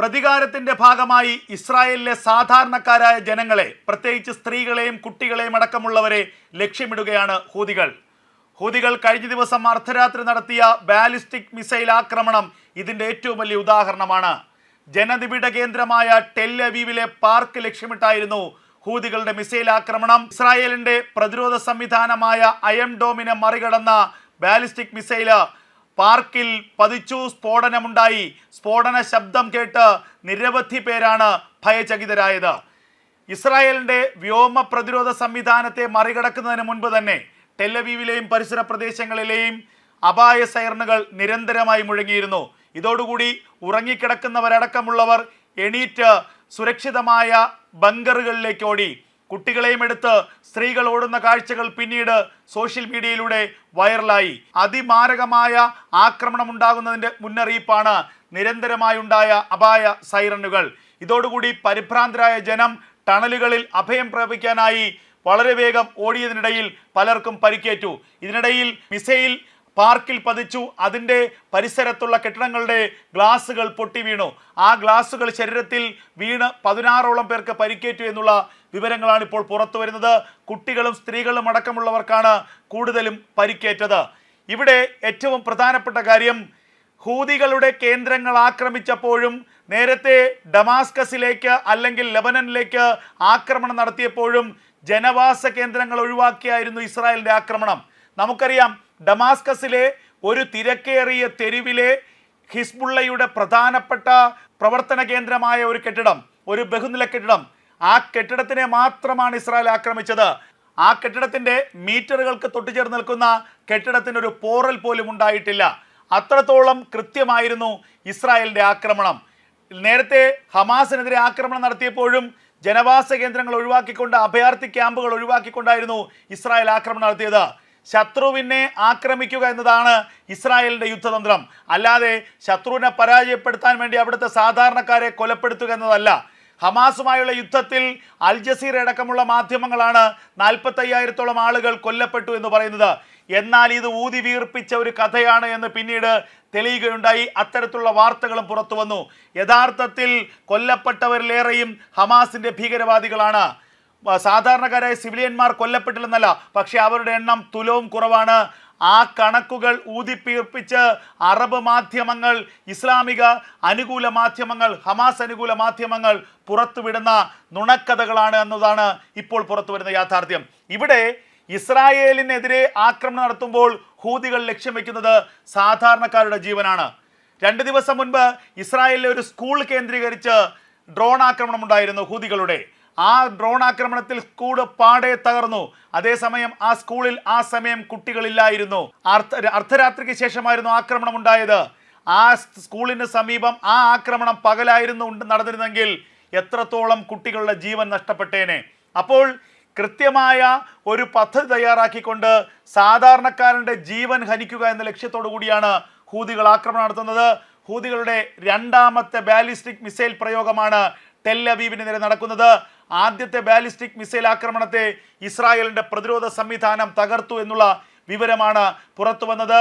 പ്രതികാരത്തിന്റെ ഭാഗമായി ഇസ്രായേലിലെ സാധാരണക്കാരായ ജനങ്ങളെ പ്രത്യേകിച്ച് സ്ത്രീകളെയും കുട്ടികളെയും അടക്കമുള്ളവരെ ലക്ഷ്യമിടുകയാണ് ഹൂതികൾ. ഹൂതികൾ കഴിഞ്ഞ ദിവസം അർദ്ധരാത്രി നടത്തിയ ബാലിസ്റ്റിക് മിസൈൽ ആക്രമണം ഇതിന്റെ ഏറ്റവും വലിയ ഉദാഹരണമാണ്. ജനനിബിഡ കേന്ദ്രമായ ടെൽ അവീവിലെ പാർക്ക് ലക്ഷ്യമിട്ടായിരുന്നു ഹൂതികളുടെ മിസൈൽ ആക്രമണം. ഇസ്രായേലിന്റെ പ്രതിരോധ സംവിധാനമായ അയം ഡോമിനെ മറികടന്ന ബാലിസ്റ്റിക് മിസൈൽ പാർക്കിൽ പതിച്ചു സ്ഫോടനമുണ്ടായി. സ്ഫോടന ശബ്ദം കേട്ട് നിരവധി പേരാണ് ഭയചകിതരായത്. ഇസ്രായേലിന്റെ വ്യോമ പ്രതിരോധ സംവിധാനത്തെ മറികടക്കുന്നതിന് മുൻപ് തന്നെ ടെല്ലവീവിലെയും പരിസര പ്രദേശങ്ങളിലെയും അപായ സൈറണുകൾ നിരന്തരമായി മുഴങ്ങിയിരുന്നു. ഇതോടുകൂടി ഉറങ്ങിക്കിടക്കുന്നവരടക്കമുള്ളവർ എണീറ്റ് സുരക്ഷിതമായ ബങ്കറുകളിലേക്ക് ഓടി. കുട്ടികളെയും എടുത്ത് സ്ത്രീകൾ ഓടുന്ന കാഴ്ചകൾ പിന്നീട് സോഷ്യൽ മീഡിയയിലൂടെ വൈറലായി. അതിമാരകമായ ആക്രമണം ഉണ്ടാകുന്നതിന്റെ മുന്നറിയിപ്പാണ് നിരന്തരമായി ഉണ്ടായ അപായ സൈറനുകൾ. ഇതോടുകൂടി പരിഭ്രാന്തരായ ജനം ടണലുകളിൽ അഭയം പ്രാപിക്കാനായി വളരെ വേഗം ഓടിയതിനിടയിൽ പലർക്കും പരിക്കേറ്റു. ഇതിനിടയിൽ മിസൈൽ പാർക്കിൽ പതിച്ചു. അതിന്റെ പരിസരത്തുള്ള കെട്ടിടങ്ങളുടെ ഗ്ലാസുകൾ പൊട്ടി വീണു. ആ ഗ്ലാസുകൾ ശരീരത്തിൽ വീണ് പതിനാറോളം പേർക്ക് പരിക്കേറ്റു എന്നുള്ള വിവരങ്ങളാണ് ഇപ്പോൾ പുറത്തു വരുന്നത്. കുട്ടികളും സ്ത്രീകളും അടക്കമുള്ളവർക്കാണ് കൂടുതലും പരിക്കേറ്റത്. ഇവിടെ ഏറ്റവും പ്രധാനപ്പെട്ട കാര്യം ഹൂതികളുടെ കേന്ദ്രങ്ങൾ ആക്രമിച്ചപ്പോഴും നേരത്തെ ഡമാസ്കസിലേക്ക് അല്ലെങ്കിൽ ലെബനനിലേക്ക് ആക്രമണം നടത്തിയപ്പോഴും ജനവാസ കേന്ദ്രങ്ങൾ ഒഴിവാക്കിയായിരുന്നു ഇസ്രായേലിന്റെ ആക്രമണം. നമുക്കറിയാം ഡമാസ്കസിലെ ഒരു തിരക്കേറിയ തെരുവിലെ ഹിസ്ബുള്ളയുടെ പ്രധാനപ്പെട്ട പ്രവർത്തന കേന്ദ്രമായ ഒരു കെട്ടിടം ഒരു ബഹുനില കെട്ടിടം. ആ കെട്ടിടത്തിനെ മാത്രമാണ് ഇസ്രായേൽ ആക്രമിച്ചത്. ആ കെട്ടിടത്തിന്റെ മീറ്ററുകൾക്ക് തൊട്ടുചേർന്ന് നിൽക്കുന്ന കെട്ടിടത്തിന് ഒരു പോറൽ പോലും ഉണ്ടായിട്ടില്ല. അത്രത്തോളം കൃത്യമായിരുന്നു ഇസ്രായേലിന്റെ ആക്രമണം. നേരത്തെ ഹമാസിനെതിരെ ആക്രമണം നടത്തിയപ്പോഴും ജനവാസ കേന്ദ്രങ്ങൾ ഒഴിവാക്കിക്കൊണ്ട് അഭയാർത്ഥി ക്യാമ്പുകൾ ഒഴിവാക്കിക്കൊണ്ടായിരുന്നു ഇസ്രായേൽ ആക്രമണം നടത്തിയത്. ശത്രുവിനെ ആക്രമിക്കുക എന്നതാണ് ഇസ്രായേലിന്റെ യുദ്ധതന്ത്രം. അല്ലാതെ ശത്രുവിനെ പരാജയപ്പെടുത്താൻ വേണ്ടി അവിടുത്തെ സാധാരണക്കാരെ കൊലപ്പെടുത്തുക എന്നതല്ല. ഹമാസുമായുള്ള യുദ്ധത്തിൽ അൽ ജസീർ അടക്കമുള്ള മാധ്യമങ്ങളാണ് നാൽപ്പത്തയ്യായിരത്തോളം ആളുകൾ കൊല്ലപ്പെട്ടു എന്ന് പറയുന്നത്. എന്നാൽ ഇത് ഊതി വീർപ്പിച്ച ഒരു കഥയാണ് എന്ന് പിന്നീട് തെളിയുകയുണ്ടായി. അത്തരത്തിലുള്ള വാർത്തകളും പുറത്തു വന്നു യഥാർത്ഥത്തിൽ കൊല്ലപ്പെട്ടവരിലേറെയും ഹമാസിന്റെ ഭീകരവാദികളാണ്. സാധാരണക്കാരായ സിവിലിയന്മാർ കൊല്ലപ്പെട്ടില്ലെന്നല്ല പക്ഷേ അവരുടെ എണ്ണം തുലവും കുറവാണ്. ആ കണക്കുകൾ ഊതിപ്പീർപ്പിച്ച് അറബ് മാധ്യമങ്ങൾ ഇസ്ലാമിക അനുകൂല മാധ്യമങ്ങൾ ഹമാസ് അനുകൂല മാധ്യമങ്ങൾ പുറത്തുവിടുന്ന നുണക്കഥകളാണ് എന്നതാണ് ഇപ്പോൾ പുറത്തു വരുന്ന യാഥാർത്ഥ്യം. ഇവിടെ ഇസ്രായേലിനെതിരെ ആക്രമണം നടത്തുമ്പോൾ ഹൂതികൾ ലക്ഷ്യം വെക്കുന്നത് സാധാരണക്കാരുടെ ജീവനാണ്. രണ്ട് ദിവസം മുൻപ് ഇസ്രായേലിലെ ഒരു സ്കൂൾ കേന്ദ്രീകരിച്ച് ഡ്രോൺ ആക്രമണം ഉണ്ടായിരുന്നു ഹൂതികളുടെ. ആ ഡ്രോൺ ആക്രമണത്തിൽ സ്കൂൾ പാടെ തകർന്നു. അതേസമയം ആ സ്കൂളിൽ ആ സമയം കുട്ടികളില്ലായിരുന്നു. അർദ്ധ അർദ്ധരാത്രിക്ക് ശേഷമായിരുന്നു ആക്രമണം ഉണ്ടായത്. ആ സ്കൂളിന് സമീപം ആ ആക്രമണം പകലായിരുന്നു നടന്നിരുന്നെങ്കിൽ എത്രത്തോളം കുട്ടികളുടെ ജീവൻ നഷ്ടപ്പെട്ടേനെ. അപ്പോൾ കൃത്യമായ ഒരു പദ്ധതി തയ്യാറാക്കിക്കൊണ്ട് സാധാരണക്കാരന്റെ ജീവൻ ഹനിക്കുക എന്ന ലക്ഷ്യത്തോടു കൂടിയാണ് ഹൂതികൾ ആക്രമണം നടത്തുന്നത്. ഹൂതികളുടെ രണ്ടാമത്തെ ബാലിസ്റ്റിക് മിസൈൽ പ്രയോഗമാണ് ടെല്ലവീപിനെതിരെ നേരെ നടക്കുന്നത്. ആദ്യത്തെ ബാലിസ്റ്റിക് മിസൈൽ ആക്രമണത്തെ ഇസ്രായേലിന്റെ പ്രതിരോധ സംവിധാനം തകർത്തു എന്നുള്ള വിവരമാണ് പുറത്തു വന്നത്.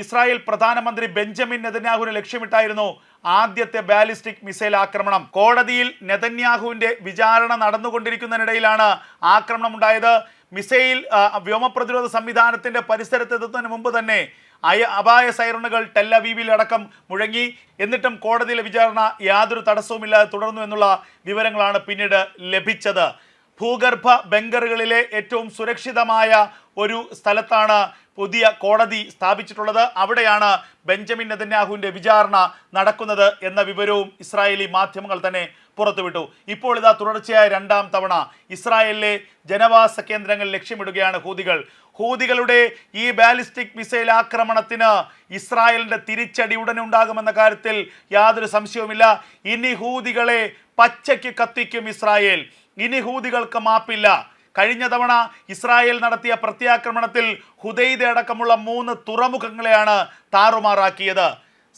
ഇസ്രായേൽ പ്രധാനമന്ത്രി ബെഞ്ചമിൻ നെതന്യാഹുവിനെ ലക്ഷ്യമിട്ടായിരുന്നു ആദ്യത്തെ ബാലിസ്റ്റിക് മിസൈൽ ആക്രമണം. കോടതിയിൽ നെതന്യാഹുവിന്റെ വിചാരണ നടന്നുകൊണ്ടിരിക്കുന്നതിനിടയിലാണ് ആക്രമണം ഉണ്ടായത് മിസൈൽ വ്യോമപ്രതിരോധ സംവിധാനത്തിന്റെ പരിസരത്തെത്തുന്നതിന് മുമ്പ് തന്നെ അയ അപായ സൈറണുകൾ ടെല്ലവീവിൽ അടക്കം മുഴങ്ങി. എന്നിട്ടും കോടതിയിലെ വിചാരണ യാതൊരു തടസ്സവുമില്ലാതെ തുടർന്നു എന്നുള്ള വിവരങ്ങളാണ് പിന്നീട് ലഭിച്ചത്. ഭൂഗർഭ ബങ്കറുകളിലെ ഏറ്റവും സുരക്ഷിതമായ ഒരു സ്ഥലത്താണ് പുതിയ കോടതി സ്ഥാപിച്ചിട്ടുള്ളത്. അവിടെയാണ് ബെഞ്ചമിൻ നെതന്യാഹുവിന്റെ വിചാരണ നടക്കുന്നത് എന്ന വിവരവും ഇസ്രായേലി മാധ്യമങ്ങൾ തന്നെ പുറത്തുവിട്ടു. ഇപ്പോൾ ഇതാ തുടർച്ചയായ രണ്ടാം തവണ ഇസ്രായേലിലെ ജനവാസ കേന്ദ്രങ്ങൾ ലക്ഷ്യമിടുകയാണ് ഹൂതികൾ. ഹൂതികളുടെ ഈ ബാലിസ്റ്റിക് മിസൈൽ ആക്രമണത്തിന് ഇസ്രായേലിന്റെ തിരിച്ചടി ഉടനെ ഉണ്ടാകുമെന്ന കാര്യത്തിൽ യാതൊരു സംശയവുമില്ല. ഇനി ഹൂതികളെ പച്ചയ്ക്ക് കത്തിക്കും ഇസ്രായേൽ. ഇനി ഹൂതികൾക്ക് മാപ്പില്ല. കഴിഞ്ഞ തവണ ഇസ്രായേൽ നടത്തിയ പ്രത്യാക്രമണത്തിൽ ഹുദൈദ അടക്കമുള്ള മൂന്ന് തുറമുഖങ്ങളെയാണ് താറുമാറാക്കിയത്.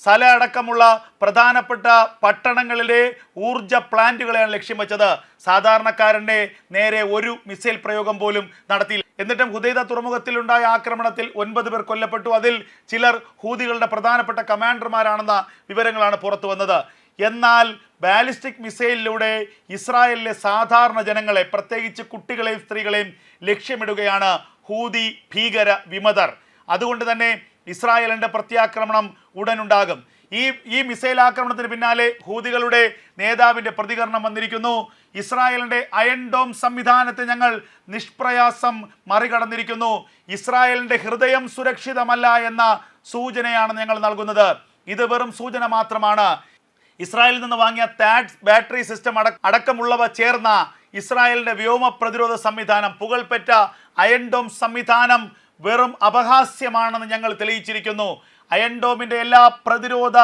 സല അടക്കമുള്ള പ്രധാനപ്പെട്ട പട്ടണങ്ങളിലെ ഊർജ പ്ലാന്റുകളെയാണ് ലക്ഷ്യം വെച്ചത്. സാധാരണക്കാരന്റെ നേരെ ഒരു മിസൈൽ പ്രയോഗം പോലും നടത്തിയില്ല. എന്നിട്ടും ഹുദൈദ തുറമുഖത്തിലുണ്ടായ ആക്രമണത്തിൽ ഒൻപത് പേർ കൊല്ലപ്പെട്ടു. അതിൽ ചിലർ ഹൂതികളുടെ പ്രധാനപ്പെട്ട കമാൻഡർമാരാണെന്ന വിവരങ്ങളാണ് പുറത്തു വന്നത്. എന്നാൽ ബാലിസ്റ്റിക് മിസൈലിലൂടെ ഇസ്രായേലിലെ സാധാരണ ജനങ്ങളെ പ്രത്യേകിച്ച് കുട്ടികളെയും സ്ത്രീകളെയും ലക്ഷ്യമിടുകയാണ് ഹൂതി ഭീകര വിമതർ. അതുകൊണ്ട് തന്നെ ഇസ്രായേലിന്റെ പ്രത്യാക്രമണം ഉടനുണ്ടാകും ഈ ഈ മിസൈൽ ആക്രമണത്തിന് പിന്നാലെ ഹൂതികളുടെ നേതാവിന്റെ പ്രതികരണം വന്നിരിക്കുന്നു. ഇസ്രായേലിന്റെ അയൺ ഡോം സംവിധാനത്തെ ഞങ്ങൾ നിഷ്പ്രയാസം മറികടന്നിരിക്കുന്നു. ഇസ്രായേലിന്റെ ഹൃദയം സുരക്ഷിതമല്ല എന്ന സൂചനയാണ് ഞങ്ങൾ നൽകുന്നത്. ഇത് വെറും സൂചന മാത്രമാണ്. ഇസ്രായേലിൽ നിന്ന് വാങ്ങിയ താഡ് ബാറ്ററി സിസ്റ്റം അട അടക്കമുള്ളവ ചേർന്ന ഇസ്രായേലിന്റെ വ്യോമ പ്രതിരോധ സംവിധാനം പുകൾപെറ്റ അയൺഡോം സംവിധാനം വെറും അപഹാസ്യമാണെന്ന് ഞങ്ങൾ തെളിയിച്ചിരിക്കുന്നു. അയൺഡോമിന്റെ എല്ലാ പ്രതിരോധ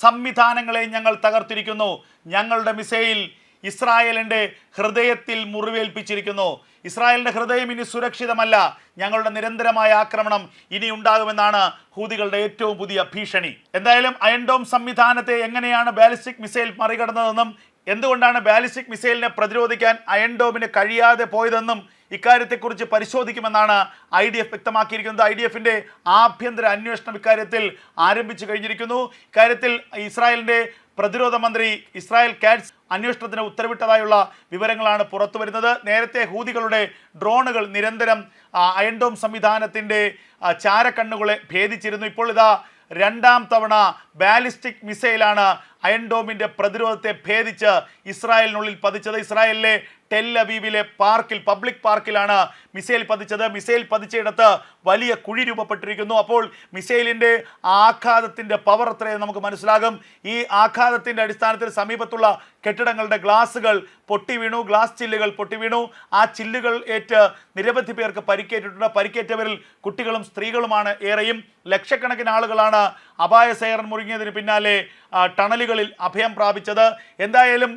സംവിധാനങ്ങളെയും ഞങ്ങൾ തകർത്തിരിക്കുന്നു. ഞങ്ങളുടെ മിസൈൽ ഇസ്രായേലിന്റെ ഹൃദയത്തിൽ മുറിവേൽപ്പിച്ചിരിക്കുന്നു. ഇസ്രായേലിന്റെ ഹൃദയം ഇനി സുരക്ഷിതമല്ല. ഞങ്ങളുടെ നിരന്തരമായ ആക്രമണം ഇനി ഉണ്ടാകുമെന്നാണ് ഹൂതികളുടെ ഏറ്റവും പുതിയ ഭീഷണി. എന്തായാലും അയൺഡോം സംവിധാനത്തെ എങ്ങനെയാണ് ബാലിസ്റ്റിക് മിസൈൽ മറികടന്നതെന്നും എന്തുകൊണ്ടാണ് ബാലിസ്റ്റിക് മിസൈലിനെ പ്രതിരോധിക്കാൻ അയൺഡോമിന് കഴിയാതെ പോയതെന്നും ഇക്കാര്യത്തെക്കുറിച്ച് പരിശോധിക്കുമെന്നാണ് ഐ ഡി എഫ് വ്യക്തമാക്കിയിരിക്കുന്നത്. ഐ ഡി എഫിന്റെ ആഭ്യന്തര അന്വേഷണം ഇക്കാര്യത്തിൽ ആരംഭിച്ചു കഴിഞ്ഞിരിക്കുന്നു. ഇക്കാര്യത്തിൽ ഇസ്രായേലിന്റെ പ്രതിരോധ മന്ത്രി ഇസ്രായേൽ കാറ്റ്സ് അന്വേഷണത്തിന് ഉത്തരവിട്ടതായുള്ള വിവരങ്ങളാണ് പുറത്തു വരുന്നത്. നേരത്തെ ഹൂതികളുടെ ഡ്രോണുകൾ നിരന്തരം അയൻഡോം സംവിധാനത്തിന്റെ ചാരക്കണ്ണുകളെ ഭേദിച്ചിരുന്നു. ഇപ്പോൾ ഇതാ രണ്ടാം തവണ ബാലിസ്റ്റിക് മിസൈലാണ് അയൺഡോമിന്റെ പ്രതിരോധത്തെ ഭേദിച്ച് ഇസ്രായേലിനുള്ളിൽ പതിച്ചത് ഇസ്രായേലിലെ ടെൽ അബീബിലെ പാർക്കിൽ പബ്ലിക് പാർക്കിലാണ് മിസൈൽ പതിച്ചത്. മിസൈൽ പതിച്ചയിടത്ത് വലിയ കുഴി രൂപപ്പെട്ടിരിക്കുന്നു. അപ്പോൾ മിസൈലിന്റെ ആഘാതത്തിന്റെ പവർ എത്രയെന്ന് നമുക്ക് മനസ്സിലാകും. ഈ ആഘാതത്തിന്റെ അടിസ്ഥാനത്തിൽ സമീപത്തുള്ള കെട്ടിടങ്ങളുടെ ഗ്ലാസുകൾ പൊട്ടി വീണു. ഗ്ലാസ് ചില്ലുകൾ പൊട്ടി വീണു. ആ ചില്ലുകൾ ഏറ്റ് നിരവധി പേർക്ക് പരിക്കേറ്റിട്ടുണ്ട്. പരിക്കേറ്റവരിൽ കുട്ടികളും സ്ത്രീകളുമാണ് ഏറെയും. ലക്ഷക്കണക്കിന് ആളുകളാണ് അപായ സൈറൻ മുറിങ്ങിയതിന് പിന്നാലെ ആ, ടണലുകളിൽ അഭയം പ്രാപിച്ചത്. എന്തായാലും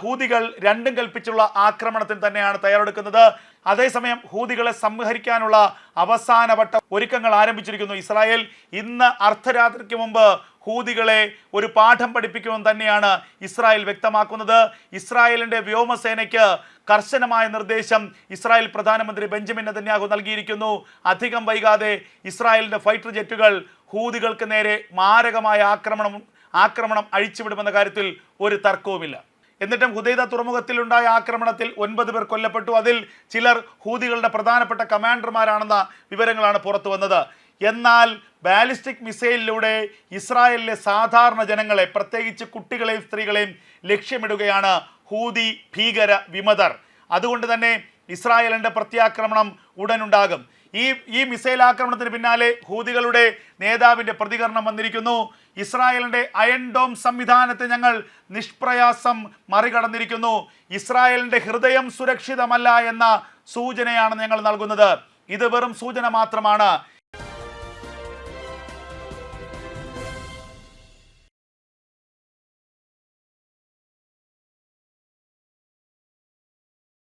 ഹൂതികൾ രണ്ടും കൽപ്പിച്ചുള്ള ആക്രമണത്തിന് തന്നെയാണ് തയ്യാറെടുക്കുന്നത്. അതേസമയം ഹൂതികളെ സംഹരിക്കാനുള്ള അവസാനവട്ട ഒരുക്കങ്ങൾ ആരംഭിച്ചിരിക്കുന്നു ഇസ്രായേൽ. ഇന്ന് അർദ്ധരാത്രിക്ക് മുമ്പ് ഹൂതികളെ ഒരു പാഠം പഠിപ്പിക്കുമെന്ന് തന്നെയാണ് ഇസ്രായേൽ വ്യക്തമാക്കുന്നത്. ഇസ്രായേലിന്റെ വ്യോമസേനയ്ക്ക് കർശനമായ നിർദ്ദേശം ഇസ്രായേൽ പ്രധാനമന്ത്രി ബെഞ്ചമിൻ നെതന്യാഹു നൽകിയിരിക്കുന്നു. അധികം വൈകാതെ ഇസ്രായേലിന്റെ ഫൈറ്റർ ജെറ്റുകൾ ഹൂതികൾക്ക് നേരെ മാരകമായ ആക്രമണം ആക്രമണം അഴിച്ചുവിടുമെന്ന കാര്യത്തിൽ ഒരു തർക്കവുമില്ല. എന്നിട്ടും ഹുദൈദ തുറമുഖത്തിലുണ്ടായ ആക്രമണത്തിൽ ഒൻപത് പേർ കൊല്ലപ്പെട്ടു. അതിൽ ചിലർ ഹൂതികളുടെ പ്രധാനപ്പെട്ട കമാൻഡർമാരാണെന്ന വിവരങ്ങളാണ് പുറത്തു വന്നത്. എന്നാൽ ബാലിസ്റ്റിക് മിസൈലിലൂടെ ഇസ്രായേലിലെ സാധാരണ ജനങ്ങളെ പ്രത്യേകിച്ച് കുട്ടികളെയും സ്ത്രീകളെയും ലക്ഷ്യമിടുകയാണ് ഹൂതി ഭീകര വിമതർ. അതുകൊണ്ട് തന്നെ ഇസ്രായേലിന്റെ പ്രത്യാക്രമണം ഉടനുണ്ടാകും. ഈ ഈ മിസൈൽ ആക്രമണത്തിന് പിന്നാലെ ഹൂതികളുടെ നേതാവിന്റെ പ്രതികരണം വന്നിരിക്കുന്നു. ഇസ്രായേലിന്റെ അയൺ ഡോം സംവിധാനത്തെ ഞങ്ങൾ നിഷ്പ്രയാസം മറികടന്നിരിക്കുന്നു. ഇസ്രായേലിന്റെ ഹൃദയം സുരക്ഷിതമല്ല എന്ന സൂചനയാണ് ഞങ്ങൾ നൽകുന്നത്. ഇത് വെറും സൂചന മാത്രമാണ്.